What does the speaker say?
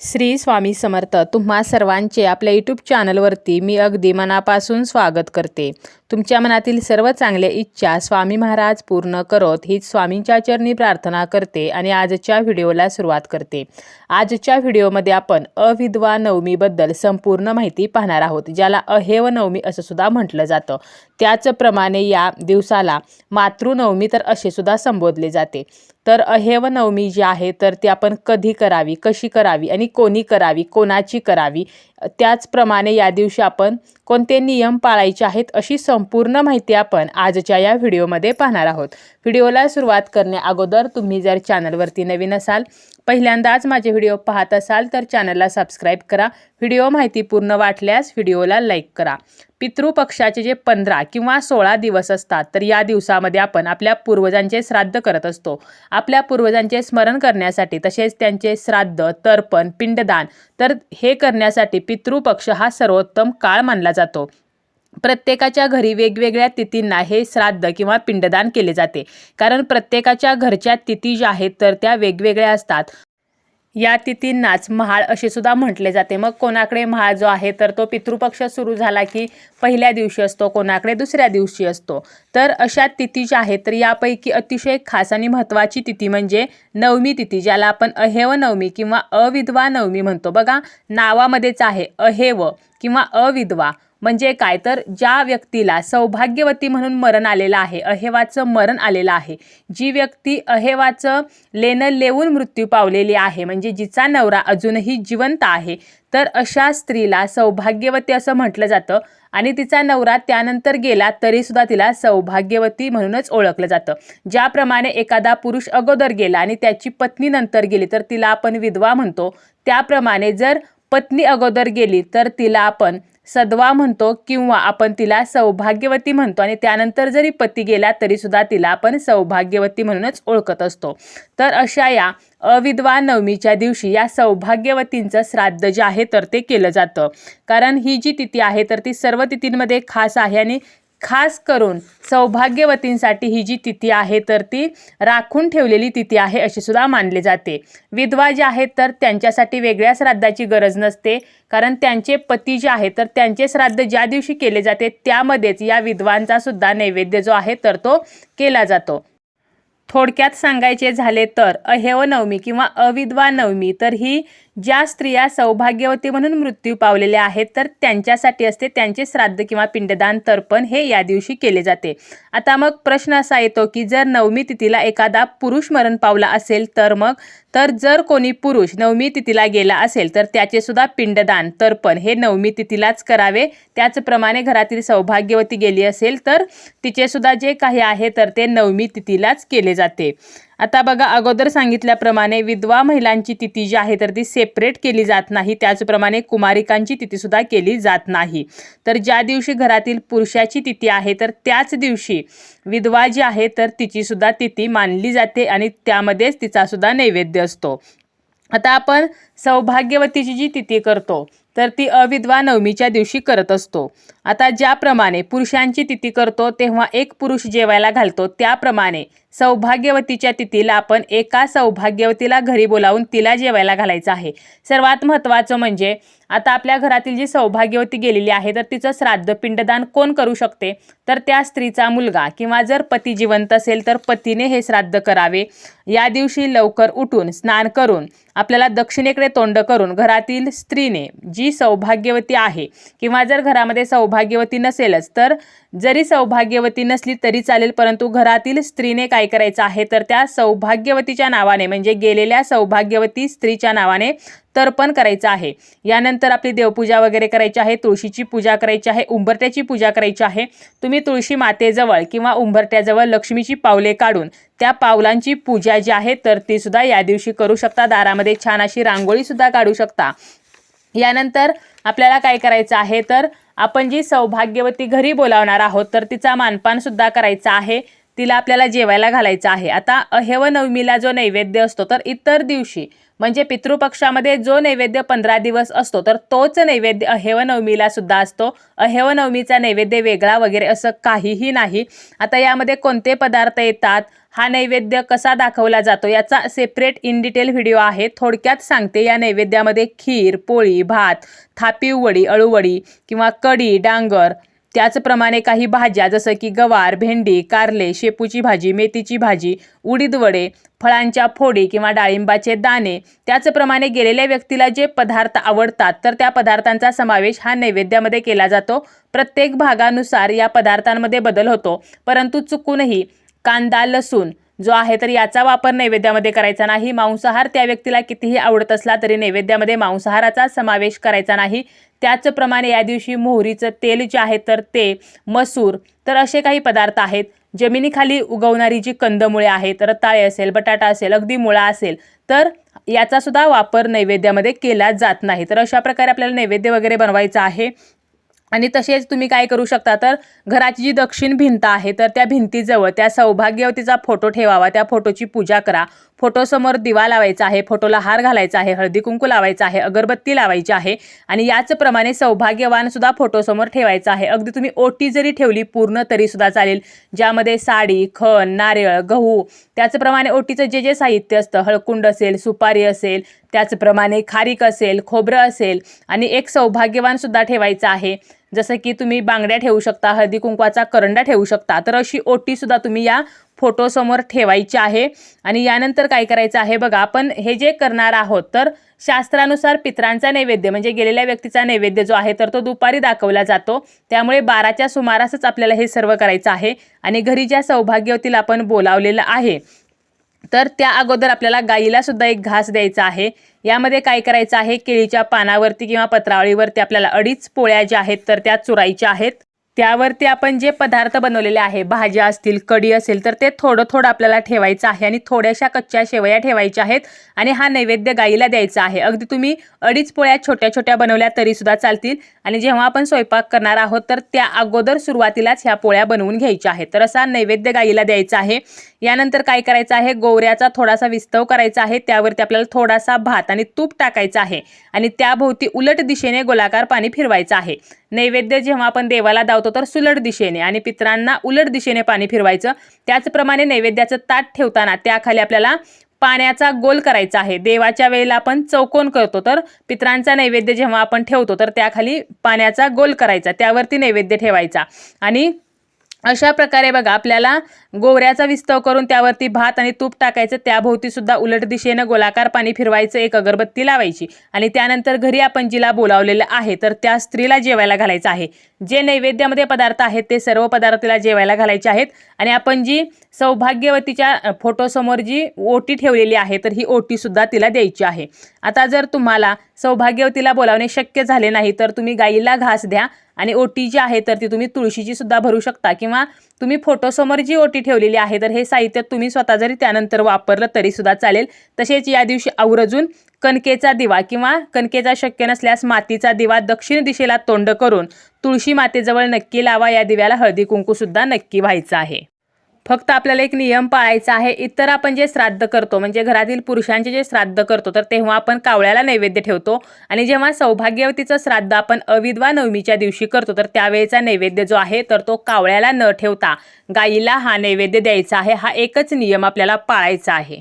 श्री स्वामी समर्थ तुम्हा सर्वांचे आपल्या यूट्यूब चॅनलवरती मी अगदी मनापासून स्वागत करते. तुमच्या मनातील सर्व चांगल्या इच्छा स्वामी महाराज पूर्ण करत हीच स्वामींच्या चरणी प्रार्थना करते आणि आजच्या व्हिडिओला सुरुवात करते. आजच्या व्हिडिओमध्ये आपण अविधवा नवमीबद्दल संपूर्ण माहिती पाहणार आहोत ज्याला अहेव नवमी असं सुद्धा म्हटलं जातं. त्याचप्रमाणे या दिवसाला मातृनवमी तर असे सुद्धा संबोधले जाते. तर अहेवनवमी जी आहे तर ती आपण कधी करावी कशी करावी आणि कोणी करावी कोणाची करावी त्याचप्रमाणे या दिवशी आपण कोणते नियम पाळायचे आहेत अशी संपूर्ण माहिती आपण आजच्या या व्हिडिओमध्ये पाहणार आहोत. व्हिडिओला सुरुवात करण्या अगोदर तुम्ही जर चॅनलवरती नवीन असाल पहिल्यांदाच माझे व्हिडिओ पाहत असाल तर चॅनलला सबस्क्राईब करा. व्हिडिओ माहिती पूर्ण वाटल्यास व्हिडिओला लाईक करा. पितृपक्षाचे जे पंधरा किंवा सोळा दिवस असतात तर या दिवसामध्ये आपण आपल्या पूर्वजांचे श्राद्ध करत असतो. आपल्या पूर्वजांचे स्मरण करण्यासाठी तसेच त्यांचे श्राद्ध तर्पण पिंडदान तर हे करण्यासाठी पितृपक्ष हा सर्वोत्तम काळ मानला जातो. प्रत्येकाच्या घरी वेगवेगळ्या तिथींना हे श्राद्ध किंवा पिंडदान केले जाते. कारण प्रत्येकाच्या घरच्या तिथी ज्या आहेत तर त्या वेगवेगळ्या असतात. या तिथींनाच महाळ असे सुद्धा म्हटले जाते. मग कोणाकडे महाळ जो आहे तर तो पितृपक्ष सुरू झाला की पहिल्या दिवशी असतो कोणाकडे दुसऱ्या दिवशी असतो. तर अशा तिथी ज्या आहेत तर यापैकी अतिशय खास आणि महत्त्वाची तिथी म्हणजे नवमी तिथी ज्याला आपण अहेव नवमी किंवा अविधवा नवमी म्हणतो. बघा नावामध्येच आहे अहेव किंवा अविधवा. म्हणजे काय तर ज्या व्यक्तीला सौभाग्यवती म्हणून मरण आलेलं आहे अहेवाचं मरण आलेलं आहे जी व्यक्ती अहेवाचं लेणं लेवून मृत्यू पावलेली आहे म्हणजे जिचा नवरा अजूनही जिवंत आहे तर अशा स्त्रीला सौभाग्यवती असं म्हटलं जातं आणि तिचा नवरा त्यानंतर गेला तरीसुद्धा तिला सौभाग्यवती म्हणूनच ओळखलं जातं. ज्याप्रमाणे एखादा पुरुष अगोदर गेला आणि त्याची पत्नी नंतर गेली तर तिला आपण विधवा म्हणतो. त्याप्रमाणे जर पत्नी अगोदर गेली तर तिला आपण सदवा म्हणतो किंवा आपण तिला सौभाग्यवती म्हणतो आणि त्यानंतर जरी पती गेला तरीसुद्धा तिला आपण सौभाग्यवती म्हणूनच ओळखत असतो. तर अशा या अविधवा नवमीच्या दिवशी या सौभाग्यवतींचं श्राद्ध जे आहे तर ते केलं जातं. कारण ही जी तिथी आहे तर ती सर्व तिथींमध्ये खास आहे आणि खास करून सौभाग्यवतींसाठी ही जी तिथी आहे तर ती राखून ठेवलेली तिथी आहे अशी सुद्धा मानले जाते. विधवा जे आहेत तर त्यांच्यासाठी वेगळ्या श्राद्धाची गरज नसते कारण त्यांचे पती जे आहेत तर त्यांचे श्राद्ध ज्या दिवशी केले जाते त्यामध्येच या विधवांचा सुद्धा नैवेद्य जो आहे तर तो केला जातो. थोडक्यात सांगायचे झाले तर अहेव नवमी किंवा अविद्वा नवमी तर ही ज्या स्त्रिया सौभाग्यवती म्हणून मृत्यू पावलेल्या आहेत तर त्यांच्यासाठी असते त्यांचे श्राद्ध किंवा पिंडदान तर्पण हे या दिवशी केले जाते. आता मग प्रश्न असा येतो की जर नवमी तिथीला एखादा पुरुष मरण पावला असेल तर मग तर जर कोणी पुरुष नवमी तिथीला गेला असेल तर त्याचे सुद्धा पिंडदान तर्पण हे नवमी तिथीलाच करावे. त्याचप्रमाणे घरातील सौभाग्यवती गेली असेल तर तिचे सुद्धा जे काही आहे तर ते नवमी तिथीलाच केले जाते. आता बघा अगोदर सांगितल्याप्रमाणे विधवा महिलांची तिथी जी आहे तर ती सेपरेट केली जात नाही. त्याचप्रमाणे कुमारिकांची तिथीसुद्धा केली जात नाही. तर ज्या दिवशी घरातील पुरुषाची तिथी आहे तर त्याच दिवशी विधवा जी आहे तर तिचीसुद्धा तिथी मानली जाते आणि त्यामध्येच तिचासुद्धा नैवेद्य असतो. आता आपण सौभाग्यवतीची जी तिथी करतो तर ती अविधवा नवमीच्या दिवशी करत असतो. आता ज्याप्रमाणे पुरुषांची तिथी करतो तेव्हा एक पुरुष जेवायला घालतो त्याप्रमाणे सौभाग्यवतीच्या तिथीला आपण एका सौभाग्यवतीला घरी बोलावून तिला जेवायला घालायचं आहे. सर्वात महत्त्वाचं म्हणजे आता आपल्या घरातील जी सौभाग्यवती गेलेली आहे तर तिचं श्राद्ध पिंडदान कोण करू शकते? तर त्या स्त्रीचा मुलगा किंवा जर पती जिवंत असेल तर पतीने हे श्राद्ध करावे. या दिवशी लवकर उठून स्नान करून आपल्याला दक्षिणेकडे तोंड करून घरातील स्त्रीने जी सौभाग्यवती आहे किंवा जर घरामध्ये सौभाग्यवती नसेलच तर जरी सौभाग्यवती नसली तरी चालेल परंतु घरातील स्त्रीने काय काय करायचं आहे? तर त्या सौभाग्यवतीच्या नावाने म्हणजे गेलेल्या सौभाग्यवती स्त्रीच्या नावाने तर्पण करायचं आहे. यानंतर आपली देवपूजा वगैरे करायची आहे तुळशीची पूजा करायची आहे उंबरट्याची पूजा करायची आहे. तुम्ही तुळशी मातेजवळ किंवा उंबरट्याजवळ लक्ष्मीची पावले काढून त्या पावलांची पूजा जी आहे तर ती सुद्धा या दिवशी करू शकता. दारामध्ये छान अशी रांगोळीसुद्धा काढू शकता. यानंतर आपल्याला काय करायचं आहे? तर आपण जी सौभाग्यवती घरी बोलावणार आहोत तर तिचा मानपान सुद्धा करायचा आहे. तिला आपल्याला जेवायला घालायचं आहे. आता अहेव नवमीला जो नैवेद्य असतो तर इतर दिवशी म्हणजे पितृपक्षामध्ये जो नैवेद्य पंधरा दिवस असतो तर तोच नैवेद्य अहेव नवमीला सुद्धा असतो. अहेव नवमीचा नैवेद्य वेगळा वगैरे असं काहीही नाही. आता यामध्ये कोणते पदार्थ येतात? हा नैवेद्य कसा दाखवला जातो? याचा सेपरेट इन डिटेल व्हिडिओ आहे. थोडक्यात सांगते या नैवेद्यामध्ये खीर पोळी भात थापीव वडी अळूवडी किंवा कढी डांगर त्याचप्रमाणे काही भाज्या जसं की गवार भेंडी कारले शेपूची भाजी मेथीची भाजी उडीद वडे फळांच्या फोडी किंवा डाळिंबाचे दाणे त्याचप्रमाणे गेलेल्या व्यक्तीला जे पदार्थ आवडतात तर त्या पदार्थांचा समावेश हा नैवेद्यामध्ये केला जातो. प्रत्येक भागानुसार या पदार्थांमध्ये बदल होतो परंतु चुकूनही कांदा लसूण जो आहे तर याचा वापर नैवेद्यामध्ये करायचा नाही. मांसाहार त्या व्यक्तीला कितीही आवडत असला तरी नैवेद्यामध्ये मांसाहाराचा समावेश करायचा नाही. त्याचप्रमाणे या दिवशी मोहरीचं तेल जे आहे तर ते मसूर तर असे काही पदार्थ आहेत. जमिनीखाली उगवणारी जी कंदमुळे आहेत रताळे असेल बटाटा असेल अगदी मुळा असेल तर याचा सुद्धा वापर नैवेद्यामध्ये केला जात नाही. तर अशा प्रकारे आपल्याला नैवेद्य वगैरे बनवायचं आहे. आणि तसेच तुम्ही काय करू शकता तर घराची जी दक्षिण भिंत आहे तर त्या भिंतीजवळ त्या सौभाग्यवतीचा फोटो ठेवावा त्या फोटोची पूजा करा. फोटोसमोर दिवा लावायचा आहे फोटोला हार घालायचा आहे हळदी कुंकू लावायचा आहे अगरबत्ती लावायची आहे आणि याचप्रमाणे सौभाग्यवान सुद्धा फोटोसमोर ठेवायचा आहे. अगदी तुम्ही ओटी जरी ठेवली पूर्ण तरी सुद्धा चालेल. ज्यामध्ये साडी खण नारळ गहू त्याचप्रमाणे ओटीचं जे जे साहित्य असतं हळकुंड असेल सुपारी असेल त्याचप्रमाणे खारीक असेल खोबरं असेल आणि एक सौभाग्यवान सुद्धा ठेवायचा आहे. जसं की तुम्ही बांगड्या ठेवू शकता हळदी कुंकवाचा करंडा ठेवू शकता तर अशी ओटीसुद्धा तुम्ही या फोटोसमोर ठेवायची आहे. आणि यानंतर काय करायचं आहे बघा आपण हे जे करणार आहोत तर शास्त्रानुसार पित्रांचा नैवेद्य म्हणजे गेलेल्या व्यक्तीचा नैवेद्य जो आहे तर तो दुपारी दाखवला जातो. त्यामुळे बाराच्या सुमारासच आपल्याला हे सर्व करायचं आहे. आणि घरी ज्या सौभाग्यवतीला आपण बोलावलेलं आहे तर त्या अगोदर आपल्याला गाईला सुद्धा एक घास द्यायचा आहे. यामध्ये काय करायचं आहे? केळीच्या पानावरती किंवा पत्रावळीवरती आपल्याला अडीच पोळ्या ज्या आहेत तर त्या चुरायच्या आहेत. त्यावरती आपण जे पदार्थ बनवलेले आहे भाज्या असतील कढी असेल तर ते थोडं थोडं आपल्याला ठेवायचं आहे आणि थोड्याशा कच्च्या शेवया ठेवायच्या आहेत आणि हा नैवेद्य गाईला द्यायचा आहे. अगदी तुम्ही अडीच पोळ्या छोट्या छोट्या बनवल्या तरीसुद्धा चालतील आणि जेव्हा आपण स्वयंपाक करणार आहोत तर त्या अगोदर सुरुवातीलाच ह्या पोळ्या बनवून घ्यायच्या आहेत. तर असा नैवेद्य गाईला द्यायचा आहे. यानंतर काय करायचं आहे? गोवऱ्याचा थोडासा विस्तव करायचा आहे. त्यावरती आपल्याला थोडासा भात आणि तूप टाकायचं आहे आणि त्याभोवती उलट दिशेने गोलाकार पाणी फिरवायचं आहे. नैवेद्य जेव्हा आपण देवाला होतो तर सुलट दिशेने आणि पित्रांना उलट दिशेने पाणी फिरवायचं. त्याचप्रमाणे नैवेद्याचं ताट ठेवताना त्याखाली आपल्याला पाण्याचा गोल करायचा आहे. देवाच्या वेळेला आपण चौकोन करतो तर पित्रांचा नैवेद्य जेव्हा आपण ठेवतो तर त्याखाली पाण्याचा गोल करायचा त्यावरती नैवेद्य ठेवायचा. आणि अशा प्रकारे बघा आपल्याला गोवऱ्याचा विस्तव करून त्यावरती भात आणि तूप टाकायचं त्याभोवती सुद्धा उलट दिशेनं गोलाकार पाणी फिरवायचं एक अगरबत्ती लावायची. आणि त्यानंतर घरी आपण जिला बोलावलेलं आहे तर त्या स्त्रीला जेवायला घालायचं आहे. जे नैवेद्यामध्ये पदार्थ आहेत ते सर्व पदार्थ तिला जेवायला घालायचे आहेत. आणि आपण जी सौभाग्यवतीच्या फोटोसमोर जी ओटी ठेवलेली आहे तर ही ओटीसुद्धा तिला द्यायची आहे. आता जर तुम्हाला सौभाग्यवतीला बोलावणे शक्य झाले नाही तर तुम्ही गाईला घास द्या आणि ओटी जी आहे तर ती तुम्ही तुळशीची सुद्धा भरू शकता. किंवा तुम्ही फोटोसमोर जी ओटी ठेवलेली आहे तर हे साहित्य तुम्ही स्वतः जरी त्यानंतर वापरलं तरीसुद्धा चालेल. तसेच या दिवशी आवर्जून कणकेचा दिवा किंवा कणकेचा शक्य नसल्यास मातीचा दिवा दक्षिण दिशेला तोंड करून तुळशी मातेजवळ नक्की लावा. या दिव्याला हळदी कुंकूसुद्धा नक्की व्हायचं आहे. फक्त आपल्याला एक नियम पाळायचा आहे. इतर आपण जे श्राद्ध करतो म्हणजे घरातील पुरुषांचे जे श्राद्ध करतो तर तेव्हा आपण कावळ्याला नैवेद्य ठेवतो. आणि जेव्हा सौभाग्यवतीचं श्राद्ध आपण अविधवा नवमीच्या दिवशी करतो तर त्यावेळेचा नैवेद्य जो आहे तर तो कावळ्याला न ठेवता गाईला हा नैवेद्य द्यायचा आहे. हा एकच नियम आपल्याला पाळायचा आहे.